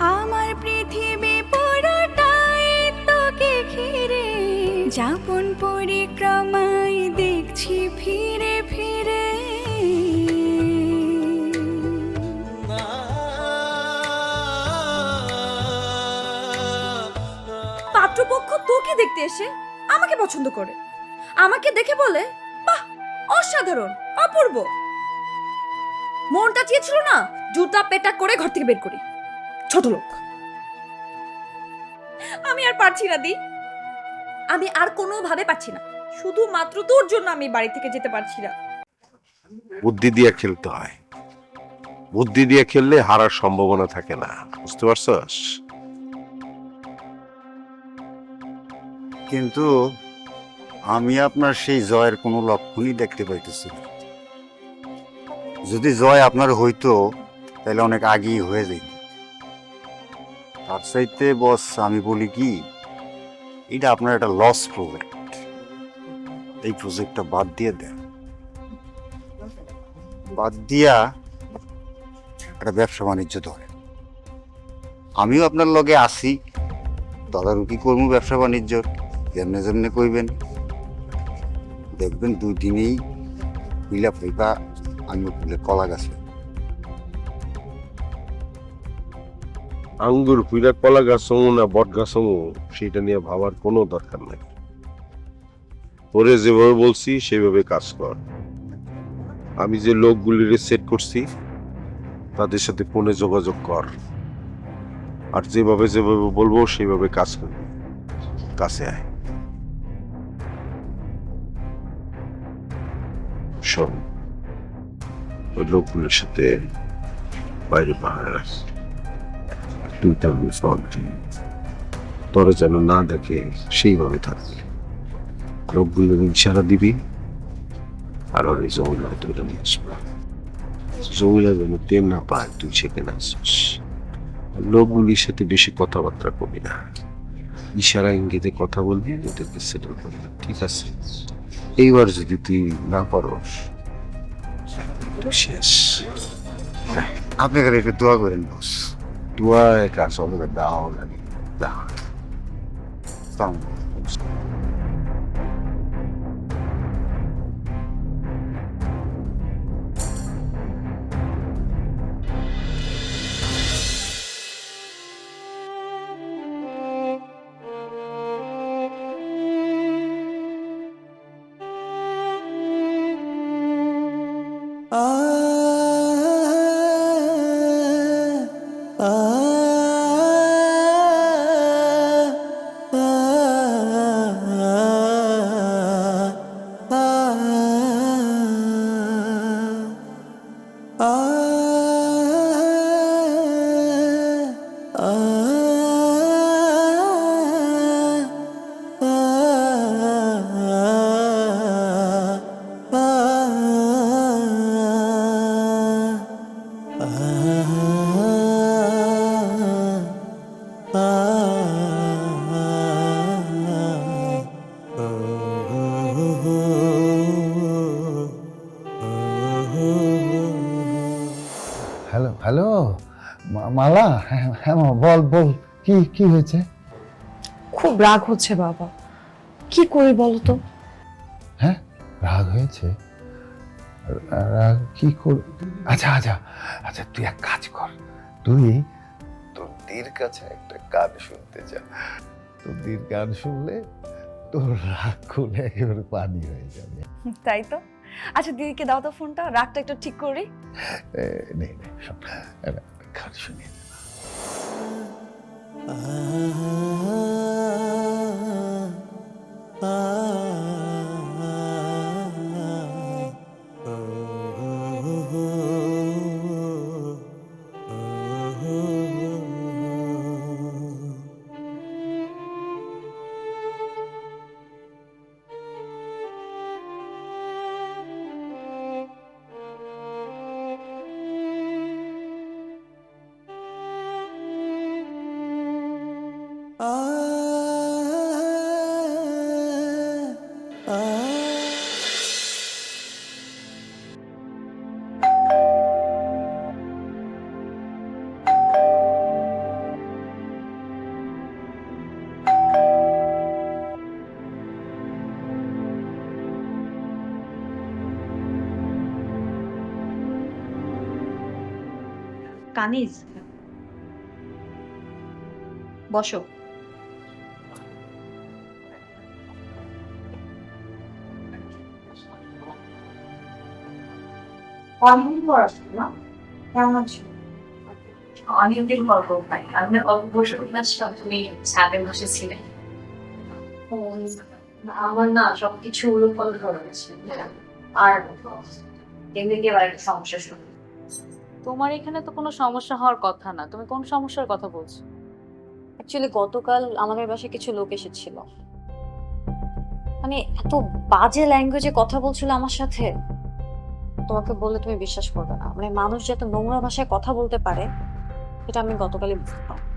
আমার পৃথিবী পুরোটাই তোকে ঘিরে। যাপন পরিক্রমায় দেখছি ফিরে ফিরে। পাত্রপক্ষ তোকে দেখতে এসে আমাকে পছন্দ করে। আমাকে দেখে বলে, বাহ, অসাধারণ, অপূর্ব। মনটা চেয়েছিল না, জুতা পেটা করে ঘর থেকে বের করি। ছোট লোক। আমি আর পারছি না দি। আমি আর কোনোভাবে পারছি না। শুধুমাত্র তোর জন্য আমি বাড়ি থেকে যেতে পারছি না। বুদ্ধি দিয়ে খেলতে হয়। বুদ্ধি দিয়ে খেললে হারার সম্ভাবনা থাকে না। বুঝতে পারছস? কিন্তু আমি আপনার সেই জয়ের কোনো লক্ষণই দেখতে পাইতেছি যদি জয় আপনার হইতো তাহলে অনেক আগেই হয়ে যেত তার চাইতে বস, আমি বলি কি, এটা আপনার একটা লস প্রজেক্ট এই প্রজেক্টটা বাদ দিয়ে দেন। বাদ দিয়া একটা ব্যবসা বাণিজ্য ধরেন। আমিও আপনার লগে আসি তদারকি করব ব্যবসা বাণিজ্য? যেমনে যেমনে কইবেন। দেখবেন দুই দিনেই পিলা ফইবা আমি ফুলে কলা গাছে। আঙ্গুর কুইরা কলা গাছ না বট গাছ সেটা নিয়ে ভাবার কোনো দরকার নাই। ওরে যেভাবে বলছি সেভাবে কাজ কর। আমি যে লোকগুলিরে সেট করছি, তাদের সাথে ফোনে যোগাযোগ কর। আর যেভাবে যেভাবে বলব, সেইভাবে কাজ করবি কাছে আয়। শোন, ওই লোকগুলোর সাথে বাইরে পাহাড়ে রাখ তুই তোরা যেন না দেখে সেইভাবে থাকবি। লোকগুলো ইশারা দিবি, আর ওর এই জমিলা তুলে নিয়ে আসব। জমিলা যেন টেম না পায়, তুই সেখানে আসিস। লোকগুলির সাথে বেশি কথাবার্তা করবি না। ইশারা ইঙ্গিতে কথা বলবি, ওদেরকে সেটেল করবি ঠিক আছে? এইবার যদি তুই না পারস, তো শেষ। আপনি খালি একটু দোয়া করেন, বস। work and some of the down and down. Oh. হ্যাঁ হ্যাঁ মা, বল বল কি কি হয়েছে? খুব রাগ হচ্ছে বাবা। কি করি বলো তো? হ্যাঁ রাগ হয়েছে। রাগ কি কর? আচ্ছা আচ্ছা আচ্ছা তুই এক কাজ কর। তুই তোর দির কাছে একটা গান শুনতে যা। তোর দির গান শুনলে তোর রাগ খুলে একেবারে পানি হয়ে যাবে। তাই তো? আচ্ছা দিদিকে দাও তো ফোনটা রাগটা একটু ঠিক করি। এ, নে নে শোন একটা গান শুনিয়ে দে। কানিজ বসো। অনেকদিন পর আসছো না? কেমন আছো? অনেকদিন পর গো ভাই। আমি অল্প বসে উঠলাম তুমি ছাদে বসেছিলে। আমার না সবকিছু উলট পালট গেছে। আর এবার একটা সমস্যা শুরু। তোমার এখানে তো কোনো সমস্যা হওয়ার কথা না। তুমি কোন সমস্যার কথা বলছো? অ্যাকচুয়ালি গতকাল আমাদের বাসায় কিছু লোক এসেছিল। মানে এত বাজে ল্যাঙ্গুয়েজে কথা বলছিল আমার সাথে। তোমাকে বললে তুমি বিশ্বাস করবে না। মানে মানুষ যে এত নোংরা ভাষায় কথা বলতে পারে এটা আমি গতকালই বুঝতে পারলাম।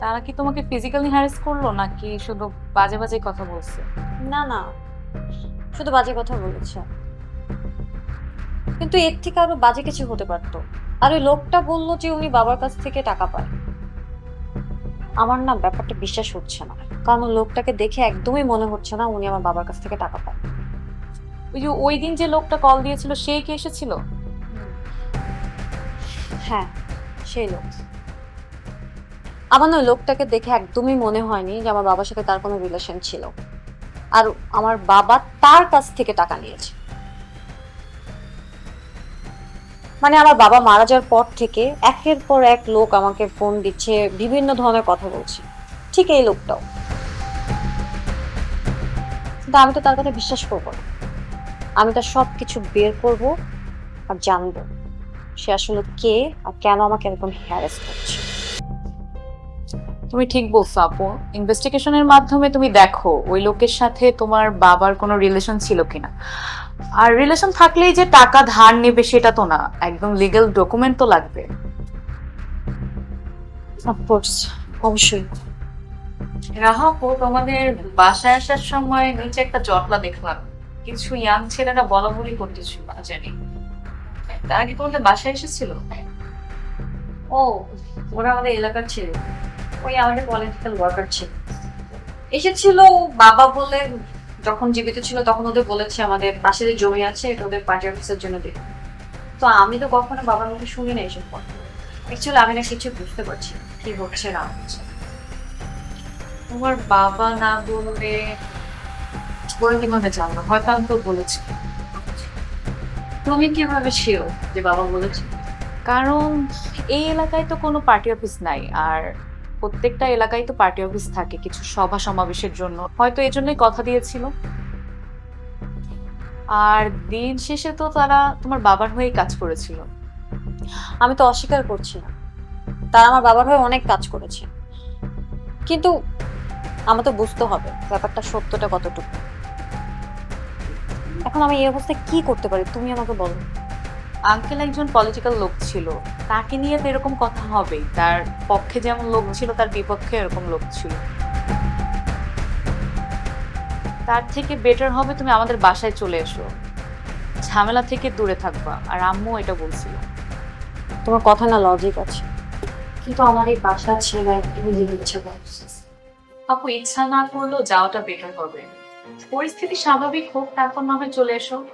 তারা কি তোমাকে ফিজিক্যালি হ্যারেস করল নাকি শুধু বাজে বাজে কথা বলছে? না না। শুধু বাজে কথা বলেছে। কিন্তু এর থেকে আরও বাজে কিছু হতে পারতো। আর ওই লোকটা বলল যে উনি বাবার কাছ থেকে টাকা পায়। আমার না ব্যাপারটা বিশ্বাস হচ্ছে না। কারণ লোকটাকে দেখে একদমই মনে হচ্ছে না উনি আমার বাবার কাছ থেকে টাকা পায়। ওই যে ওই দিন যে লোকটা কল দিয়েছিল সেই কি এসেছিল? হ্যাঁ সেই লোক। আমার না লোকটাকে দেখে একদমই মনে হয়নি যে আমার বাবার সাথে তার কোনো রিলেশন ছিল। আর আমার বাবা তার কাছ থেকে টাকা নিয়েছে। মানে আমার বাবা মারা যাওয়ার পর থেকে একের পর এক লোক আমাকে ফোন দিচ্ছে, বিভিন্ন ধরনের কথা বলছে। ঠিক এই লোকটাও। কিন্তু আমি তো তার কথা বিশ্বাস করব না। আমি তার সব কিছু বের করব আর জানব সে আসলে কে আর কেন আমাকে এরকম হ্যারাস করছে। তুমি ঠিক বলছো আপু। ইনভেস্টিগেশনের মাধ্যমে তুমি দেখো ওই লোকের সাথে তোমার বাবার কোনো রিলেশন ছিল কিনা। আর রিলেশন থাকলেই যে টাকা ধার নেবে সেটা তো না একদম লিগ্যাল ডকুমেন্ট তো লাগবে। অফকোর্স অবশ্যই। রাহাপু তোমাদের বাসায় আসার সময় নিচে একটা জটলা দেখলাম। কিছু ইয়াং ছেলেরা বলা বলি করতেছিল জানি তারা কি তোমাদের বাসায় এসেছিল? ও ওরা আমাদের এলাকার ছিল। ওই আমাদের পলিটিক্যাল ওয়ার্কার ছিল। এসেছিল, বাবা বলে যখন জীবিত ছিল তখন ওদের বলেছে, আমাদের পাশে যে জমি আছে, এটা ওদের পার্টি অফিসের জন্য দিতে তো আমি তো কখনো বাবার মুখে শুনি না এসব কথা। অ্যাকচুয়ালি আমি না কিছু বুঝতে পারছি কি হচ্ছে, না হচ্ছে। তোমার বাবা না বললে, ওরা কীভাবে জানলো? হয়তো আমি তো বলেছি। তুমি কীভাবে শিও যে বাবা বলেছে? কারণ এই এলাকায় তো কোনো পার্টি অফিস নাই, আর প্রত্যেকটা এলাকায় তো পার্টি অফিস থাকে কিছু সভা সমাবেশের জন্য। হয়তো এই জন্যই কথা দিয়েছিল। আর দিন শেষে তো তারা তোমার বাবার হয়েই কাজ করেছিল। আমি তো অস্বীকার করছি না তারা আমার বাবার হয়ে অনেক কাজ করেছে। কিন্তু আমার তো বুঝতে হবে, ব্যাপারটা সত্যটা কতটুকু। এখন আমি এই অবস্থায় কি করতে পারি, তুমি আমাকে বলো। আঙ্কেল একজন পলিটিক্যাল লোক ছিল। তাকে নিয়ে তো এরকম কথা হবেই তার পক্ষে যেমন লোক ছিল তার বিপক্ষে এরকম লোক ছিল। তার থেকে বেটার হবে তুমি আমাদের বাসায় চলে এসো। ঝামেলা থেকে দূরে থাকবা। আর আম্মু এটা বলছিল। তোমার কথা না লজিক আছে। কিন্তু আমার এই বাসা ছেড়ে তুমি যেতে ইচ্ছে করছে আপু ইচ্ছা না করলেও যাওয়াটা বেটার হবে। পরিস্থিতি স্বাভাবিক হোক তারপর না হয় চলে এসো।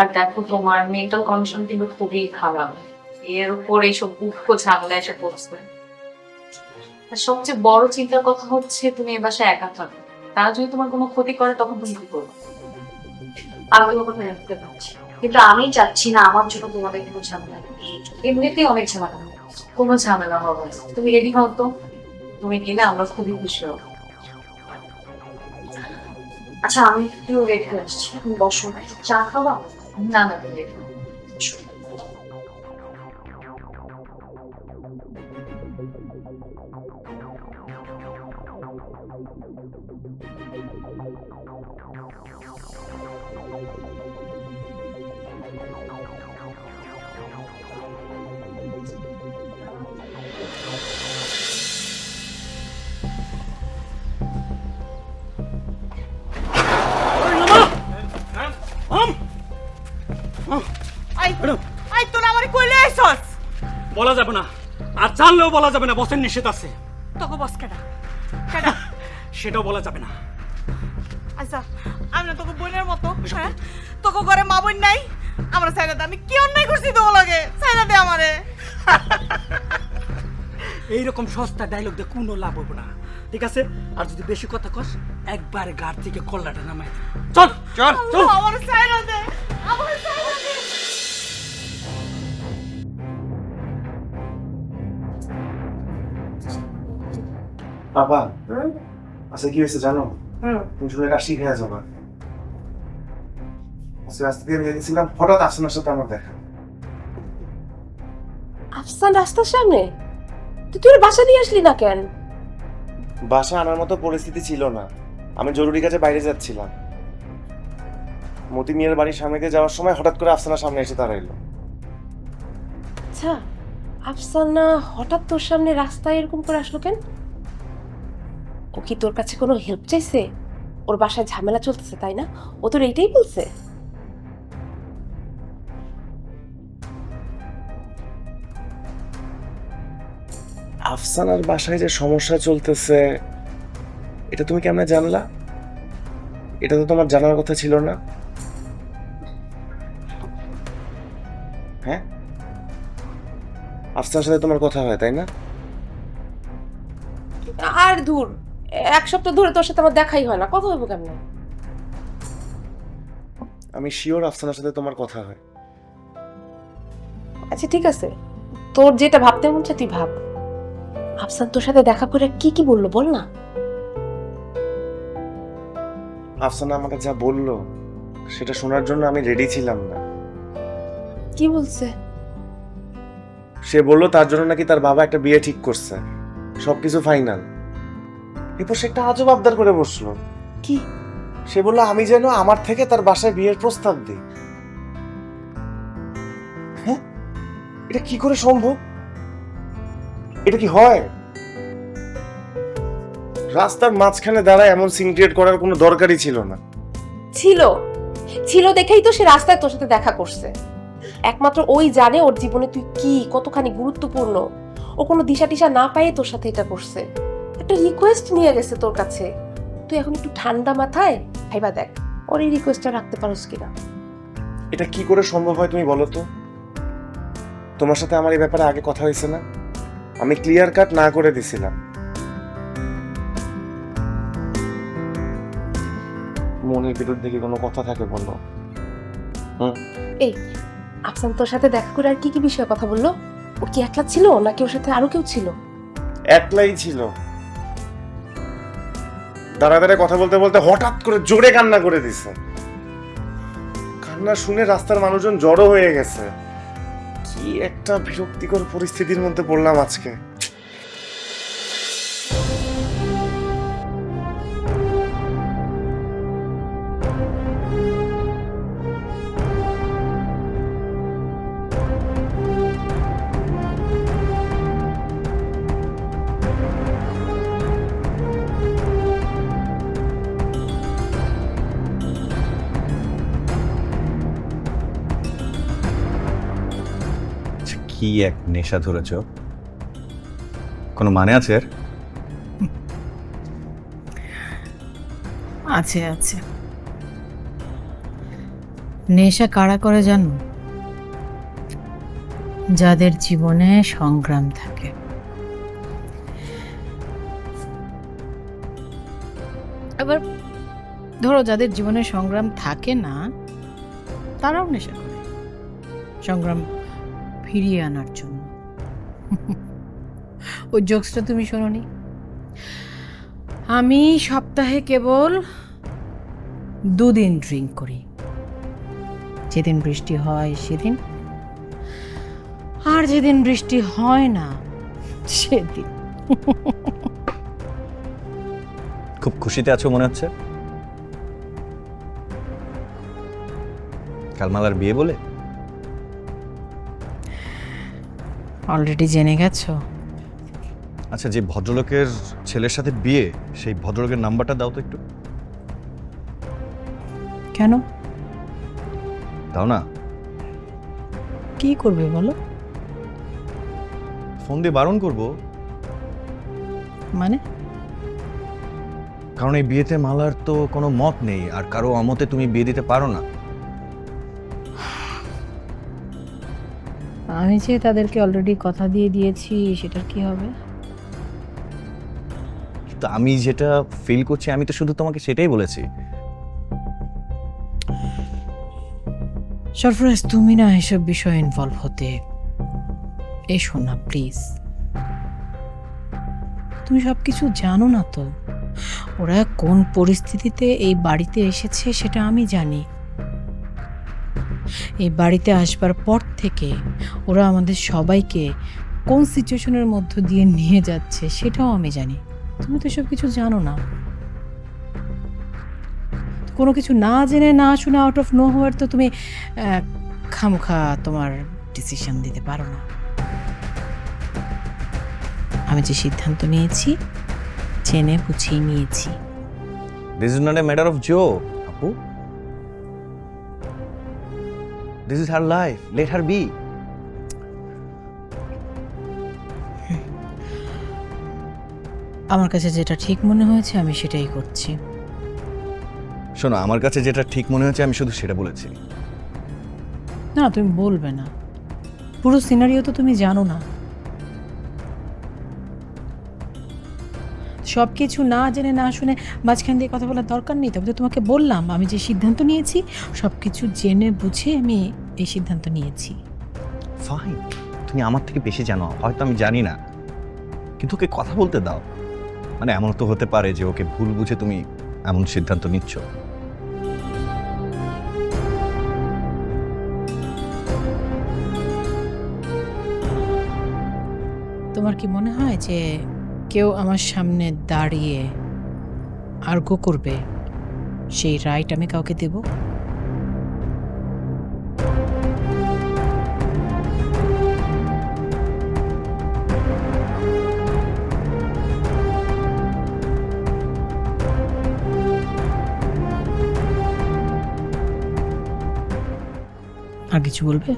আর দেখো তোমার মেন্টাল কন্ডিশন কিন্তু খুবই খারাপ। এর উপর এইসব দুঃখ ঝামেলা এসে পড়ছে। সবচেয়ে বড় চিন্তার কথা হচ্ছে তুমি এ বাসায় একা থাকো। তারা যদি তোমার কোনো ক্ষতি করে, তখন তুমি কি করবে? আমি কথা পারছি। কিন্তু আমি চাচ্ছি না আমার জন্য তোমাদের কোনো ঝামেলা এমনিতেই অনেক ঝামেলা কোনো ঝামেলা হবে তুমি রেডি হও তো? তুমি গেলে আমরা খুবই খুশি হব। আচ্ছা আমি একটু রেডি হয়ে আসছি। বসো। চা খাওয়া না না তুমি ready হও। জানলেও বলা যাবে না বসের নিষেধ আছে। তোকে বস কেডা? কেডা? সেটাও বলা যাবে না। আচ্ছা আমি না তোকে বোনের মতো হ্যাঁ? তোকে ঘরে মা বোন নাই? আমার দে আমি কি অন্যায় করছি তোমার লাগে? সাইরা দে আমারে। এইরকম সস্তা ডায়লগ দিয়ে কোনো লাভ হবে না। ঠিক আছে? আর যদি বেশি কথা কস একবারে গাড় থেকে কল্লাটা নামাই দে। চল! চল চল। আমার সাইরা দে আমার সাইরা বাবা আচ্ছা কি হয়েছে জানো? তুমি শুনে রাশি খেয়ে যাবা। আজকে রাস্তা দিয়ে গেছিলাম হঠাৎ আফসানার সাথে আমার দেখা। আফসান রাস্তার সামনে? তুই ওর বাসা দিয়ে আসলি না কেন? বাসা আনার মতো পরিস্থিতি ছিল না। আমি জরুরি কাজে বাইরে যাচ্ছিলাম। মতি মিয়ার বাড়ির সামনে দিয়ে যাওয়ার সময় হঠাৎ করে আফসানার সামনে এসে দাঁড়াইলো। আচ্ছা আফসানা হঠাৎ তোর সামনে রাস্তায় এরকম করে আসলো কেন? ও কি তোর কাছে কোনো হেল্প চাইছে? ওর বাসায় ঝামেলা চলতেছে তাই না? ও তোর এইটাই বলছে? আফসানার বাসায় যে সমস্যা চলতেছে এটা তুমি কেমনে জানলা? এটা তো তোমার জানার কথা ছিল না। হ্যাঁ? আফসানার সাথে তোমার কথা হয় তাই না? আর দূর। এক সপ্তাহ ধরে তোর সাথে আমার দেখাই হয় না কথা হইব কেমন? আমি শিওর আফসানার সাথে তোমার কথা হয়। আচ্ছা ঠিক আছে। তোর যেটা ভাবতে মন চায় তুই ভাব। আফসান তোর সাথে দেখা করে কি কি বলল বল না। আফসানা আমাকে যা বলল সেটা শোনার জন্য আমি রেডি ছিলাম না। কি বলছে? সে বলল তার জন্য নাকি তার বাবা একটা বিয়ে ঠিক করছে। সবকিছু ফাইনাল এরপর সে একটা আজব আবদার করে বসল। কি? সে বলল আমি যেন আমার থেকে তার বাসায় বিয়ের প্রস্তাব দিই। হ্যাঁ? এটা কি করে সম্ভব? এটা কি হয়? রাস্তার মাঝখানে দাঁড়ায় এমন সিন ক্রিয়েট করার কোনো দরকারই ছিল না। ছিল। ছিল দেখেই তো সে রাস্তায় তোর সাথে দেখা করছে। একমাত্র ওই জানে ওর জীবনে তুই কি কতখানি গুরুত্বপূর্ণ। ও কোনো দিশা টিশা না পাইয়ে তোর সাথে এটা করছে। একটা রিকোয়েস্ট নিয়ে গেছে তোর কাছে। তুই এখন একটু ঠান্ডা মাথায় ভাইবা দেখ ওর এই রিকোয়েস্টটা রাখতে পারোস কিনা। এটা কি করে সম্ভব হয় তুমি বলো তো? তোমার সাথে আমার এই ব্যাপারে আগে কথা হয়েছে না? আমি ক্লিয়ার কাট না করে দিছিলাম। মনের ভিতর থেকে কোনো কথা থাকে বলো। এই আফসান তোর সাথে দেখা করে আর কি কি বিষয়ে কথা বলল? ও কি একলা ছিল নাকি ওর সাথে আরও কেউ ছিল? একলাই ছিল। দাঁড়া কথা বলতে বলতে হঠাৎ করে জোরে কান্না করে দিছে। কান্না শুনে রাস্তার মানুষজন জড়ো হয়ে গেছে। কি একটা বিরক্তিকর পরিস্থিতির মধ্যে পড়লাম আজকে। কি এক নেশা ধরেছ? কোনো মানে আছে? আছে আছে। নেশা কারা করে জানো? যাদের জীবনে সংগ্রাম থাকে। আবার ধরো, যাদের জীবনে সংগ্রাম থাকে না, তারাও নেশা করে। সংগ্রাম ফিরিয়ে আনার জন্য। ওই জোকসটা তুমি শোনোনি? আমি সপ্তাহে কেবল দুদিন ড্রিঙ্ক করি। যেদিন বৃষ্টি হয়, সেদিন। আর যেদিন বৃষ্টি হয় না, সেদিন। খুব খুশিতে আছো মনে হচ্ছে? কালমালার বিয়ে বলে? অলরেডি জেনে গেছো? আচ্ছা যে ভদ্রলোকের ছেলের সাথে বিয়ে সেই ভদ্রলোকের নাম্বারটা দাও তো একটু। কেন? দাও না। কি করবে বলো? ফোন দিয়ে বারণ করব। মানে? কারণ এই বিয়েতে মালার তো কোনো মত নেই আর কারও অমতে তুমি বিয়ে দিতে পারো না। আমি যে তাদেরকে অলরেডি কথা দিয়ে দিয়েছি সেটার কি হবে? তো আমি যেটা ফিল করছি আমি তো শুধু তোমাকে সেটাই বলেছি। সরফরাজ তুমি না এসব বিষয়ে ইনভলভ হতে এসো না প্লিজ তুমি সব কিছু জানো না তো? ওরা কোন পরিস্থিতিতে এই বাড়িতে এসেছে সেটা আমি জানি। এই বাড়িতে আসবার পর থেকে ওরা আমাদের সবাইকে কোন সিচুয়েশনের মধ্য দিয়ে নিয়ে যাচ্ছে সেটাও আমি জানি। তুমি তো সব কিছু জানো না। কোনো কিছু না জেনে, না শুনে আউট অফ নো হওয়ার তো তুমি খামোখা তোমার ডিসিশন দিতে পারো না। আমি যে সিদ্ধান্ত নিয়েছি জেনে বুঝিয়ে নিয়েছি। This is not a matter of জো আপু this is her life let her be আমার কাছে যেটা ঠিক মনে হয়েছে আমি সেটাই করছি। শোনো আমার কাছে যেটা ঠিক মনে হয়েছে আমি শুধু সেটা বলেছি। না তুমি বলবে না। পুরো সিনারিও তো তুমি জানো না। সব কিছু না জেনে না শুনে মাঝখান দিয়ে কথা বলার দরকার নেই তবে তো তোমাকে বললাম আমি যে সিদ্ধান্ত নিয়েছি সব কিছু জেনে বুঝে আমি এই সিদ্ধান্ত নিয়েছি। ফাইন তুমি আমার থেকে বেশি জানো হয়তো আমি জানি না। কিন্তু ওকে কথা বলতে দাও। মানে এমন তো হতে পারে যে ওকে ভুল বুঝে তুমি এমন সিদ্ধান্ত নিচ্ছ। তোমার কি মনে হয় যে কেউ আমার সামনে দাঁড়িয়ে আর্গ করবে? সেই রাইট আমি কাউকে দেব? আর কিছু বলবে?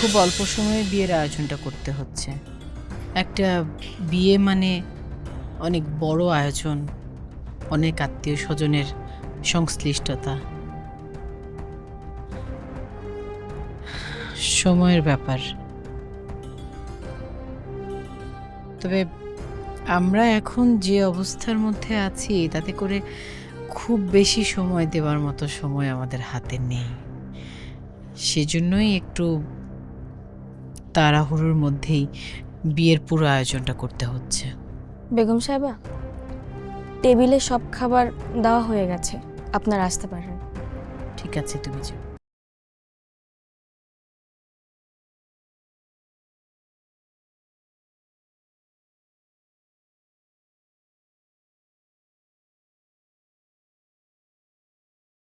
খুব অল্প সময়ে বিয়ের আয়োজনটা করতে হচ্ছে। একটা বিয়ে মানে অনেক বড় আয়োজন, অনেক আত্মীয় স্বজনের সংশ্লিষ্টতা। সময়ের ব্যাপার। তবে আমরা এখন যে অবস্থার মধ্যে আছি তাতে করে খুব বেশি সময় দেওয়ার মতো সময় আমাদের হাতে নেই। সেজন্যই একটু তাড়াহুড়োর মধ্যেই বিয়ের পুরো আয়োজনটা করতে হচ্ছে। বেগম সাহেবা টেবিলে সব খাবার দেওয়া হয়ে গেছে। আপনারা আসতে পারেন। ঠিক আছে তুমি যাও।